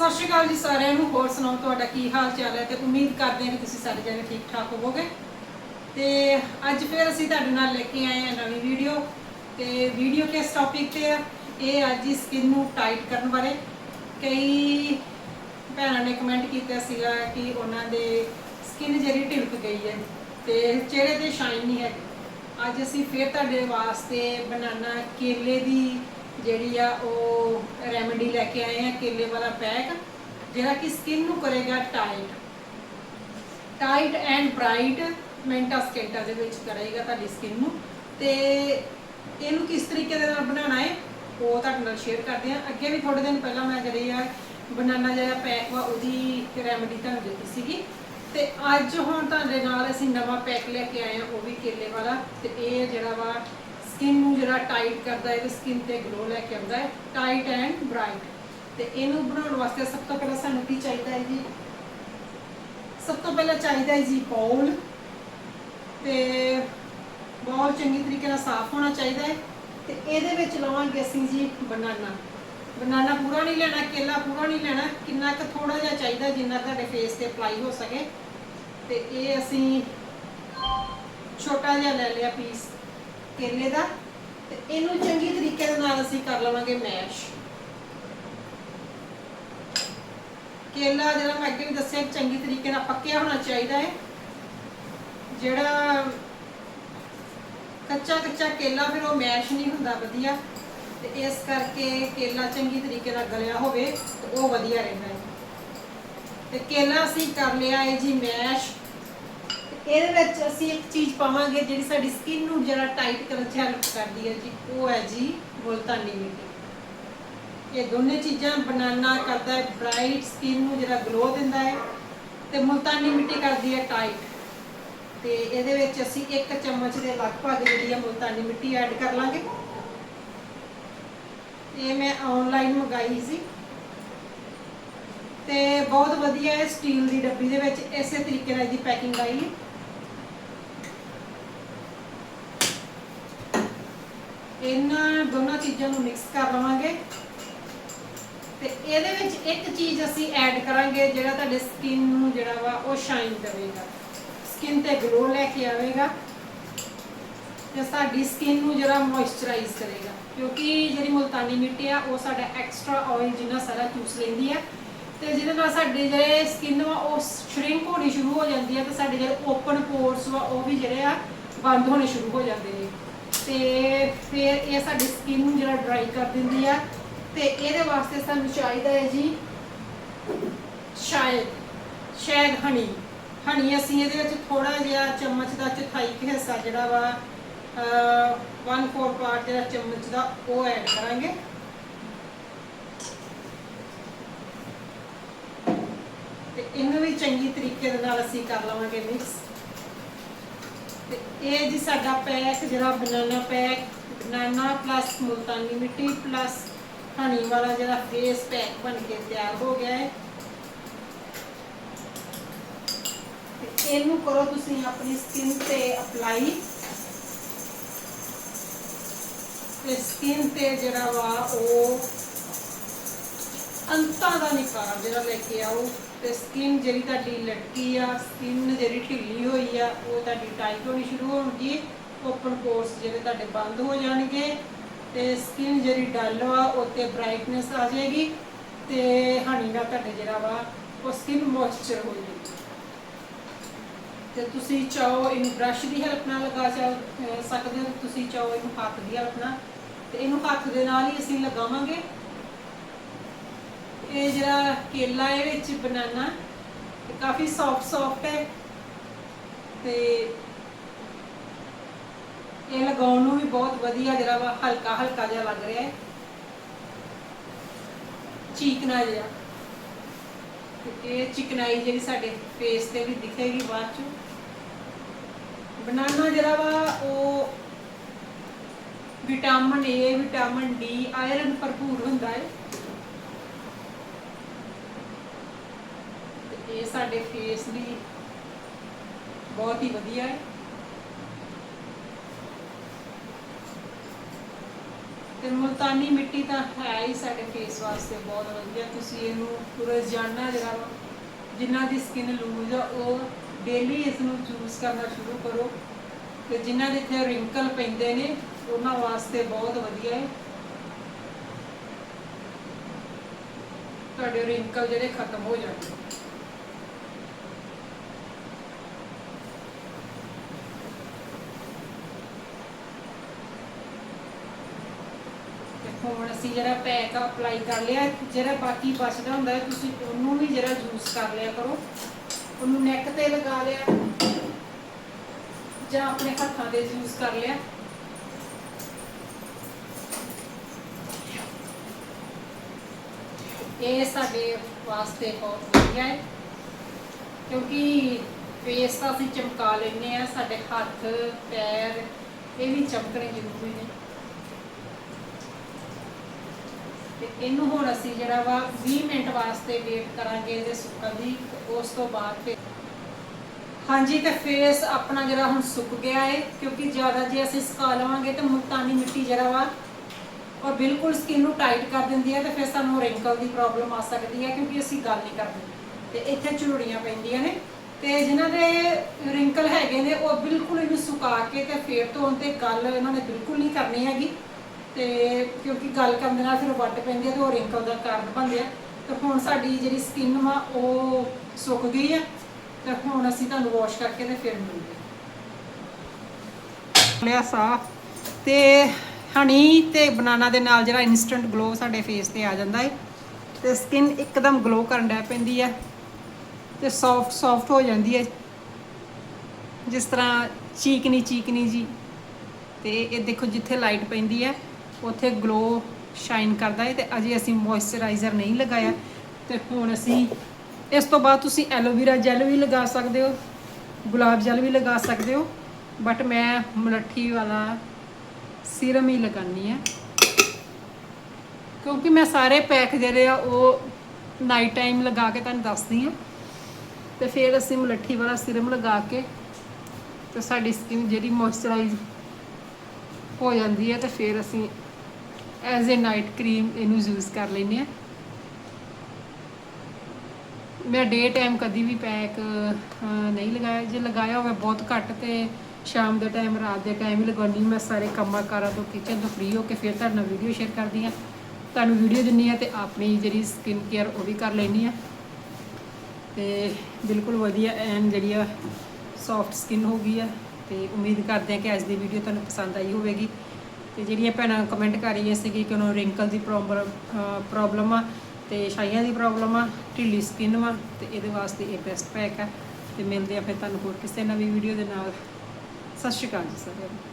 ਸਤਿ ਸ਼੍ਰੀ ਅਕਾਲ ਜੀ ਸਾਰਿਆਂ ਨੂੰ। ਹੋਰ ਸੁਣਾਓ, ਤੁਹਾਡਾ ਕੀ ਹਾਲ ਚਾਲ ਹੈ? ਤੇ ਉਮੀਦ ਕਰਦੇ ਹਾਂ ਕਿ ਤੁਸੀਂ ਸਾਰੇ ਜਣੇ ਠੀਕ ਠਾਕ ਹੋਵੋਗੇ। ਤੇ ਅੱਜ ਫਿਰ ਅਸੀਂ ਤੁਹਾਡੇ ਨਾਲ ਲੈ ਕੇ ਆਏ ਹਾਂ ਨਵੀਂ ਵੀਡੀਓ। ਤੇ ਵੀਡੀਓ ਕਿਸ ਟੌਪਿਕ ਤੇ ਆ? ਇਹ ਅੱਜ ਹੀ ਸਕਿਨ ਨੂੰ ਟਾਈਟ ਕਰਨ ਬਾਰੇ। ਕਈ ਭੈਣਾਂ ਨੇ ਕਮੈਂਟ ਕੀਤਾ ਸੀਗਾ ਕਿ ਉਹਨਾਂ ਦੇ ਸਕਿਨ ਜਿਹੜੀ ਢਿਲਕ ਗਈ ਹੈ ਤੇ ਚਿਹਰੇ ਤੇ ਸ਼ਾਈਨ ਨਹੀਂ ਹੈ ਅੱਜ ਅਸੀਂ ਫਿਰ ਤੁਹਾਡੇ ਵਾਸਤੇ ਬਨਾਨਾ ਕੇਲੇ ਦੀ ਜਿਹੜੀ ਆ ਉਹ ਰੈਮੇਡੀ ਲੈ ਕੇ ਆਏ ਆ, ਕੇਲੇ ਵਾਲਾ ਪੈਕ ਜਿਹੜਾ ਕਿ ਸਕਿਨ ਨੂੰ ਕਰੇਗਾ ਟਾਈਟ ਟਾਈਟ ਐਂਡ ਬ੍ਰਾਈਟ ਮਿੰਟਾਂ ਸਕਿੰਟਾਂ ਦੇ ਵਿੱਚ ਕਰੇਗਾ ਤੁਹਾਡੀ ਸਕਿਨ ਨੂੰ। ਤੇ ਇਹਨੂੰ ਕਿਸ ਤਰੀਕੇ ਦੇ ਨਾਲ ਬਣਾਉਣਾ ਹੈ, ਉਹ ਤੁਹਾਡੇ ਨਾਲ ਸ਼ੇਅਰ ਕਰਦੇ ਆ। ਅੱਗੇ ਵੀ ਥੋੜੇ ਦਿਨ ਪਹਿਲਾਂ ਮੈਂ ਜਿਹੜੀ ਆ ਬਨਾਨਾ ਜਿਹੜਾ ਪੈਕ ਵਾ, ਉਹਦੀ ਰੈਮੇਡੀ ਤੁਹਾਨੂੰ ਦਿੱਤੀ ਸੀਗੀ। ਤੇ ਅੱਜ ਹੁਣ ਤੁਹਾਡੇ ਨਾਲ ਅਸੀਂ ਨਵਾਂ ਪੈਕ ਲੈ ਕੇ ਆਏ ਆ, ਉਹ ਵੀ ਕੇਲੇ ਵਾਲਾ। ਤੇ ਇਹ ਜਿਹੜਾ ਵਾ ਸਕਿਨ ਨੂੰ ਜਿਹੜਾ ਟਾਈਟ ਕਰਦਾ ਹੈ ਤੇ ਸਕਿਨ ਤੇ ਗਲੋ ਲੈ ਕੇ ਆਉਂਦਾ ਹੈ ਟਾਈਟ ਐਂਡ ਬ੍ਰਾਈਟ ਤੇ ਇਹਨੂੰ ਬਣਾਉਣ ਵਾਸਤੇ ਸਭ ਤੋਂ ਪਹਿਲਾਂ ਸਾਨੂੰ ਕੀ ਚਾਹੀਦਾ ਹੈ ਜੀ? ਸਭ ਤੋਂ ਪਹਿਲਾਂ ਚਾਹੀਦਾ ਹੈ ਜੀ ਬਾਉਲ ਤੇ ਬਾਉਲ ਚੰਗੀ ਤਰੀਕੇ ਨਾਲ ਸਾਫ਼ ਹੋਣਾ ਚਾਹੀਦਾ ਹੈ। ਤੇ ਇਹਦੇ ਵਿੱਚ ਲਵਾਂਗੇ ਅਸੀਂ ਜੀ ਬਨਾਨਾ। ਬਨਾਨਾ ਪੂਰਾ ਨਹੀਂ ਲੈਣਾ, ਕੇਲਾ ਪੂਰਾ ਨਹੀਂ ਲੈਣਾ, ਕਿੰਨਾ ਕੁ ਥੋੜਾ ਜਿਹਾ ਚਾਹੀਦਾ ਜਿੰਨਾ ਤੁਹਾਡੇ ਫੇਸ ਤੇ ਅਪਲਾਈ ਹੋ ਸਕੇ। ਤੇ ਇਹ ਅਸੀਂ ਛੋਟਾ ਜਿਹਾ ਲੈ ਲਿਆ ਪੀਸ ਕੇਲੇ ਦਾ? ਤੇ ਇਹਨੂੰ ਚੰਗੀ ਤਰੀਕੇ ਦੇ ਨਾਲ ਅਸੀਂ ਕਰ ਲਵਾਂਗੇ ਮੈਸ਼। ਕੇਲਾ ਜਿਹੜਾ ਮੈਂ ਅੱਗੇ ਵੀ ਦੱਸਿਆ ਚੰਗੀ ਤਰੀਕੇ ਨਾਲ ਪੱਕਿਆ ਹੋਣਾ ਚਾਹੀਦਾ ਹੈ। ਜਿਹੜਾ ਕੱਚਾ ਕੱਚਾ ਕੇਲਾ ਫਿਰ ਉਹ ਮੈਸ਼ ਨਹੀਂ ਹੁੰਦਾ ਵਧੀਆ। ਤੇ ਇਸ ਕਰਕੇ ਕੇਲਾ ਚੰਗੀ ਤਰੀਕੇ ਨਾਲ ਗਲਿਆ ਹੋਵੇ ਤੇ ਉਹ ਵਧੀਆ ਰਹਿੰਦਾ ਹੈ। ਤੇ ਕੇਲਾ ਅਸੀਂ ਕਰ ਲਿਆ ਹੈ ਜੀ ਮੈਸ਼। ਇਹਦੇ ਵਿੱਚ ਅਸੀਂ ਇੱਕ ਚੀਜ਼ ਪਾਵਾਂਗੇ ਜਿਹੜੀ ਸਾਡੀ ਸਕਿਨ ਨੂੰ ਜਰਾ ਟਾਈਟ ਕਰਨ 'ਚ ਹੈਲਪ ਕਰਦੀ ਹੈ ਜੀ, ਉਹ ਹੈ ਜੀ ਮੁਲਤਾਨੀ ਮਿੱਟੀ। ਇਹ ਦੋਨੇ ਚੀਜ਼ਾਂ ਬਨਾਨਾ ਕਰਦਾ ਹੈ ਬ੍ਰਾਈਟ ਸਕਿਨ ਨੂੰ ਜਿਹੜਾ ਗਲੋ ਦਿੰਦਾ ਹੈ ਤੇ ਮੁਲਤਾਨੀ ਮਿੱਟੀ ਕਰਦੀ ਹੈ ਟਾਈਟ ਤੇ ਇਹਦੇ ਵਿੱਚ ਅਸੀਂ ਇੱਕ ਚਮਚ ਦੇ ਲਗਭਗ ਜਿਹੜੀ ਹੈ ਮੁਲਤਾਨੀ ਮਿੱਟੀ ਐਡ ਕਰ ਲਾਂਗੇ। ਇਹ ਮੈਂ ਆਨਲਾਈਨ ਮੰਗਾਈ ਸੀ। ਤੇ ਬਹੁਤ ਵਧੀਆ ਹੈ ਸਟੀਲ ਦੀ ਡੱਬੀ ਦੇ ਵਿੱਚ ਇਸੇ ਤਰੀਕੇ ਨਾਲ ਇਹਦੀ ਪੈਕਿੰਗ ਆਈ ਹੈ। ਇਹਨਾਂ ਦੋਨਾਂ ਚੀਜ਼ਾਂ ਨੂੰ ਮਿਕਸ ਕਰ ਲਵਾਂਗੇ। ਤੇ ਇਹਦੇ ਵਿੱਚ ਇੱਕ ਚੀਜ਼ ਅਸੀਂ ਐਡ ਕਰਾਂਗੇ, ਜਿਹੜਾ ਤੁਹਾਡੇ ਸਕਿਨ ਨੂੰ ਜਿਹੜਾ ਵਾ ਉਹ ਸ਼ਾਈਨ ਦੇਵੇਗਾ ਸਕਿਨ ਤੇ ਗਲੋ ਲੈ ਕੇ ਆਵੇਗਾ ਤੇ ਸਾਡੀ ਸਕਿਨ ਨੂੰ ਜਿਹੜਾ ਮੋਇਸਚਰਾਈਜ਼ ਕਰੇਗਾ। ਕਿਉਂਕਿ ਜਿਹੜੀ ਮੁਲਤਾਨੀ ਮਿੱਟੀ ਆ, ਉਹ ਸਾਡਾ ਐਕਸਟਰਾ ਆਇਲ ਜਿੰਨਾ ਸਾਰਾ ਚੂਸ ਲੈਂਦੀ ਆ। ਤੇ ਜਿਹਦੇ ਨਾਲ ਸਾਡੇ ਜਿਹੜੇ ਸਕਿਨ ਵਾ, ਉਹ ਸ਼ਰਿੰਕ ਹੋਣੀ ਸ਼ੁਰੂ ਹੋ ਜਾਂਦੀ ਆ ਤੇ ਸਾਡੇ ਜਿਹੜੇ ਓਪਨ ਪੋਰਸ ਵਾ, ਉਹ ਵੀ ਜਿਹੜੇ ਆ ਬੰਦ ਹੋਣੇ ਸ਼ੁਰੂ ਹੋ ਜਾਂਦੇ ਨੇ। ਤੇ ਫਿਰ ਇਹ ਸਾਡੀ ਸਕਿਨ ਨੂੰ ਜਿਹੜਾ ਡਰਾਈ ਕਰ ਦਿੰਦੀ ਆ ਤੇ ਇਹਦੇ ਵਾਸਤੇ ਸਾਨੂੰ ਚਾਹੀਦਾ ਹੈ ਜੀ ਸ਼ਾਇਦ ਸ਼ਾਇਦ ਹਨੀ ਹਨੀ ਅਸੀਂ ਇਹਦੇ ਵਿੱਚ ਥੋੜਾ ਜਿਹਾ ਚਮਚ ਦਾ ਚੌਥਾਈ ਕੁ ਹਿੱਸਾ ਜਿਹੜਾ ਵਾ 1/4 ਪਾਰਟ ਜਿਹੜਾ ਚਮਚ ਦਾ ਉਹ ਐਡ ਕਰਾਂਗੇ। ਤੇ ਇਹਨੂੰ ਵੀ ਚੰਗੀ ਤਰੀਕੇ ਦੇ ਨਾਲ ਅਸੀਂ ਕਰ ਲਵਾਂਗੇ ਮਿਕਸ ਇਹ ਜੀ ਸਾਡਾ ਪੈਕ ਜਿਹੜਾ banana pack, banana plus Multani mitti plus honey ਵਾਲਾ ਜਿਹੜਾ ਫੇਸ ਪੈਕ ਬਣ ਕੇ ਤਿਆਰ ਹੋ ਗਿਆ ਹੈ। ਇਹਨੂੰ ਕਰੋ ਤੁਸੀਂ ਆਪਣੀ ਸਕਿਨ ਤੇ ਅਪਲਾਈ ਤੇ ਸਕਿਨ ਤੇ ਜਿਹੜਾ ਵਾ ਉਹ ਅੰਤਾਂ ਦਾ ਨਿਕਾਰ ਜਿਹੜਾ ਲੈ ਕੇ ਆਓ। ਤੇ ਸਕਿਨ ਜਿਹੜੀ ਤੁਹਾਡੀ ਲਟਕੀ ਆ ਸਕਿਨ ਜਿਹੜੀ ਢਿੱਲੀ ਹੋਈ ਆ, ਉਹ ਤੁਹਾਡੀ ਟਾਈਟ ਹੋਣੀ ਸ਼ੁਰੂ ਹੋਣਗੀ ਓਪਨ ਪੋਰਸ ਜਿਹੜੇ ਤੁਹਾਡੇ ਬੰਦ ਹੋ ਜਾਣਗੇ ਤੇ ਸਕਿਨ ਜਿਹੜੀ ਡਲ ਵਾ, ਉੱਤੇ ਬ੍ਰਾਈਟਨੈਸ ਆ ਜਾਏਗੀ ਤੇ ਹਣੀ ਨਾਲ ਤੁਹਾਡੇ ਜਿਹੜਾ ਵਾ, ਉਹ ਸਕਿਨ ਮੋਇਸਚਰ ਹੋ ਜਾਏਗੀ। ਤੇ ਤੁਸੀਂ ਚਾਹੋ ਇਹਨੂੰ ਬ੍ਰਸ਼ ਦੀ ਹੈਲਪ ਨਾਲ ਲਗਾ ਚਾ- ਸਕਦੇ ਹੋ, ਤੁਸੀਂ ਚਾਹੋ ਇਹਨੂੰ ਹੱਥ ਦੀ ਹੈਲਪ ਨਾਲ। ਤੇ ਇਹਨੂੰ ਹੱਥ ਦੇ ਨਾਲ ਹੀ ਅਸੀਂ ਲਗਾਵਾਂਗੇ। ਇਹ ਜਿਹੜਾ ਕੇਲਾ ਹੈ ਵਿੱਚ ਬਨਾਨਾ ਕਾਫੀ ਸੌਫਟ ਸੌਫਟ ਹੈ ਤੇ ਇਹ ਲਗਾਉਣ ਨੂੰ ਵੀ ਬਹੁਤ ਵਧੀਆ ਜਿਹੜਾ ਵਾ, ਹਲਕਾ ਹਲਕਾ ਜਿਹਾ ਲੱਗ ਰਿਹਾ ਹੈ। ਚੀਕਨਾ ਜਿਹਾ। ਇਹ ਚਿਕਨਾਈ ਜਿਹੜੀ ਸਾਡੇ ਫੇਸ ਤੇ ਵੀ ਦਿਖੇਗੀ ਬਾਅਦ ਚ। ਬਨਾਨਾ ਜਿਹੜਾ ਵਾ, ਉਹ vitamin A vitamin D iron ਭਰਪੂਰ ਹੁੰਦਾ ਹੈ। ਇਹ ਸਾਡੇ ਫੇਸ ਲਈ ਬਹੁਤ ਹੀ ਵਧੀਆ ਹੈ। ਤੇ ਮੁਲਤਾਨੀ ਮਿੱਟੀ ਤਾਂ ਹੈ ਹੀ ਸਾਡੇ ਫੇਸ ਵਾਸਤੇ ਬਹੁਤ ਵਧੀਆ। ਤੁਸੀਂ ਇਹਨੂੰ ਰੋਜ਼ਾਨਾ ਜਿਹੜਾ ਜਿਨ੍ਹਾਂ ਦੀ ਸਕਿਨ ਲੂਜ਼ ਆ, ਉਹ ਡੇਲੀ ਇਸ ਨੂੰ ਯੂਜ਼ ਕਰਨਾ ਸ਼ੁਰੂ ਕਰੋ। ਤੇ ਜਿਨ੍ਹਾਂ ਦੇ ਇੱਥੇ ਰਿੰਕਲ ਪੈਂਦੇ ਨੇ, ਉਹਨਾਂ ਵਾਸਤੇ ਬਹੁਤ ਵਧੀਆ ਹੈ। ਤੁਹਾਡੇ ਰਿੰਕਲ ਜਿਹੜੇ ਖਤਮ ਹੋ ਜਾਣਗੇ। ਹੁਣ ਅਸੀਂ ਜਿਹੜਾ ਪੈਕ ਅਪਲਾਈ ਕਰ ਲਿਆ, ਜਿਹੜਾ ਬਾਕੀ ਬਚਦਾ ਹੁੰਦਾ ਤੁਸੀਂ ਉਹਨੂੰ ਵੀ ਜਿਹੜਾ ਯੂਜ਼ ਕਰ ਲਿਆ ਕਰੋ। ਉਹਨੂੰ ਨੈਕ ਤੇ ਲਗਾ ਲਿਆ, ਜਾਂ ਆਪਣੇ ਹੱਥਾਂ ਤੇ ਯੂਜ਼ ਕਰ ਲਿਆ। ਇਹ ਸਾਡੇ ਵਾਸਤੇ ਬਹੁਤ ਵਧੀਆ ਹੈ, ਕਿਉਂਕਿ ਫੇਸ ਤਾਂ ਅਸੀਂ ਚਮਕਾ ਲੈਂਦੇ ਆ ਸਾਡੇ ਹੱਥ, ਪੈਰ, ਇਹ ਵੀ ਚਮਕਣੇ ਜ਼ਰੂਰੀ ਨੇ। ਤੇ ਇਹਨੂੰ ਹੁਣ ਅਸੀਂ ਜਿਹੜਾ ਵਾ 20 ਮਿੰਟ ਵਾਸਤੇ ਵੇਟ ਕਰਾਂਗੇ ਇਹਦੇ ਸੁੱਕਣ ਦੀ ਉਸ ਤੋਂ ਬਾਅਦ ਫਿਰ ਹਾਂਜੀ, ਤੇ ਫੇਸ ਆਪਣਾ ਜਿਹੜਾ ਹੁਣ ਸੁੱਕ ਗਿਆ ਹੈ ਕਿਉਂਕਿ ਜ਼ਿਆਦਾ ਜੇ ਅਸੀਂ ਸੁਕਾ ਲਵਾਂਗੇ ਤੇ ਮੁਲਤਾਨੀ ਮਿੱਟੀ ਜਿਹੜਾ ਵਾ ਉਹ ਬਿਲਕੁਲ ਸਕਿਨ ਨੂੰ ਟਾਈਟ ਕਰ ਦਿੰਦੀ ਹੈ ਤੇ ਫਿਰ ਸਾਨੂੰ ਰਿੰਕਲ ਦੀ ਪ੍ਰੋਬਲਮ ਆ ਸਕਦੀ ਹੈ, ਕਿਉਂਕਿ ਅਸੀਂ ਗੱਲ ਨਹੀਂ ਕਰਦੇ। ਤੇ ਇੱਥੇ ਝੁਰੜੀਆਂ ਪੈਂਦੀਆਂ ਨੇ, ਤੇ ਜਿਨ੍ਹਾਂ ਦੇ ਰਿੰਕਲ ਹੈਗੇ ਨੇ, ਉਹ ਬਿਲਕੁਲ ਇਹਨੂੰ ਸੁਕਾ ਕੇ ਤੇ ਫੇਰ ਧੋਣ ਤੇ ਗੱਲ ਇਹਨਾਂ ਨੇ ਬਿਲਕੁਲ ਨਹੀਂ ਕਰਨੀ ਹੈਗੀ। ਤੇ ਕਿਉਂਕਿ ਗੱਲ ਕਰਨ ਦੇ ਨਾਲ ਫਿਰ ਵੱਟ ਪੈਂਦੀ ਹੈ ਤੇ ਉਹ ਰਿੰਕਲ ਦਾ ਕਾਰਨ ਬਣਦੇ ਆ। ਤੇ ਹੁਣ ਸਾਡੀ ਜਿਹੜੀ ਸਕਿਨ ਵਾ, ਉਹ ਸੁੱਕ ਗਈ ਹੈ ਤੇ ਹੁਣ ਅਸੀਂ ਤੁਹਾਨੂੰ ਵਾਸ਼ ਕਰਕੇ ਤੇ ਫਿਰ ਮਿਲਦੇ ਹਾਂ ਲਿਆ ਸਾਫ਼। ਤੇ ਹਨੀ ਤੇ ਬਨਾਨਾ ਦੇ ਨਾਲ ਜਿਹੜਾ ਇਨਸਟੈਂਟ ਗਲੋ ਸਾਡੇ ਫੇਸ ਤੇ ਆ ਜਾਂਦਾ ਹੈ ਤੇ ਸਕਿਨ ਇੱਕਦਮ ਗਲੋ ਕਰਨ ਲੱਗ ਪੈਂਦੀ ਹੈ ਤੇ ਸੌਫਟ ਸੌਫਟ ਹੋ ਜਾਂਦੀ ਹੈ ਜਿਸ ਤਰ੍ਹਾਂ ਚੀਕਨੀ ਚੀਕਨੀ ਜੀ। ਤੇ ਇਹ ਦੇਖੋ ਜਿੱਥੇ ਲਾਈਟ ਪੈਂਦੀ ਹੈ ਉੱਥੇ ਗਲੋ ਸ਼ਾਈਨ ਕਰਦਾ ਹੈ ਤੇ ਅਜੇ ਅਸੀਂ ਮੋਇਸਚਰਾਈਜ਼ਰ ਨਹੀਂ ਲਗਾਇਆ। ਤੇ ਹੁਣ ਅਸੀਂ ਇਸ ਤੋਂ ਬਾਅਦ ਤੁਸੀਂ ਐਲੋਵੇਰਾ ਜੈਲ ਵੀ ਲਗਾ ਸਕਦੇ ਹੋ, ਗੁਲਾਬ ਜਲ ਵੀ ਲਗਾ ਸਕਦੇ ਹੋ ਬਟ ਮੈਂ ਮਲੱਠੀ ਵਾਲਾ ਸੀਰਮ ਹੀ ਲਗਾਨੀ ਹੈ। ਕਿਉਂਕਿ ਮੈਂ ਸਾਰੇ ਪੈਕ ਜਿਹੜੇ ਆ ਉਹ ਨਾਈਟ ਟਾਈਮ ਲਗਾ ਕੇ ਤੁਹਾਨੂੰ ਦੱਸਦੀ ਹਾਂ। ਤੇ ਫਿਰ ਅਸੀਂ ਮਲੱਠੀ ਵਾਲਾ ਸੀਰਮ ਲਗਾ ਕੇ ਤੇ ਸਾਡੀ ਸਕਿਨ ਜਿਹੜੀ ਮੋਇਸਚਰਾਈਜ਼ ਹੋ ਜਾਂਦੀ ਹੈ ਤੇ ਫਿਰ ਅਸੀਂ ਐਜ਼ ਅ ਨਾਈਟ ਕਰੀਮ ਇਹਨੂੰ ਯੂਜ਼ ਕਰ ਲੈਂਦੇ ਹਾਂ। ਮੈਂ ਡੇ ਟਾਈਮ ਕਦੀ ਵੀ ਪੈਕ ਨਹੀਂ ਲਗਾਇਆ। ਜੇ ਲਗਾਇਆ ਹੋਵੇ ਬਹੁਤ ਘੱਟ ਤੇ ਸ਼ਾਮ ਦੇ ਟਾਈਮ ਰਾਤ ਦੇ ਟਾਈਮ ਹੀ ਲਗਾਉਣੀ ਮੈਂ ਸਾਰੇ ਕੰਮਾਂ ਕਾਰਾਂ ਤੋਂ ਕਿਚਨ ਤੋਂ ਫ੍ਰੀ ਹੋ ਕੇ ਫਿਰ ਤੁਹਾਡੇ ਨਾਲ ਵੀਡੀਓ ਸ਼ੇਅਰ ਕਰਦੀ ਹਾਂ। ਤੁਹਾਨੂੰ ਵੀਡੀਓ ਦਿੰਨੀ ਆ ਤੇ ਆਪਣੀ ਜਿਹੜੀ ਸਕਿਨ ਕੇਅਰ ਉਹ ਵੀ ਕਰ ਲੈਣੀ ਆ ਤੇ ਬਿਲਕੁਲ ਵਧੀਆ ਐਨ ਜਿਹੜੀ ਆ ਸੌਫਟ ਸਕਿਨ ਹੋ ਗਈ ਆ। ਤੇ ਉਮੀਦ ਕਰਦੇ ਆ ਕਿ ਅੱਜ ਦੀ ਵੀਡੀਓ ਤੁਹਾਨੂੰ ਪਸੰਦ ਆਈ ਹੋਵੇਗੀ। ਤੇ ਜਿਹੜੀਆਂ ਭੈਣਾਂ ਕਮੈਂਟ ਕਰ ਰਹੀਆਂ ਸੀਗੀ ਕਿ ਉਹਨੂੰ ਰਿੰਕਲ ਦੀ ਪ੍ਰੋਬਲਮ ਪ੍ਰੋਬਲਮ ਆ ਤੇ ਛਾਈਆਂ ਦੀ ਪ੍ਰੋਬਲਮ ਆ, ਢਿੱਲੀ ਸਕਿਨ ਵਾ ਤੇ ਇਹਦੇ ਵਾਸਤੇ ਇਹ ਬੈਸਟ ਪੈਕ ਆ ਤੇ ਮਿਲਦੇ ਆ ਫਿਰ ਤੁਹਾਨੂੰ ਹੋਰ ਕਿਸੇ ਨਵੀਂ ਵੀਡੀਓ ਦੇ ਨਾਲ। ਸਤਿ ਸ਼੍ਰੀ ਅਕਾਲ ਜੀ ਸਾਰਿਆਂ ਨੂੰ।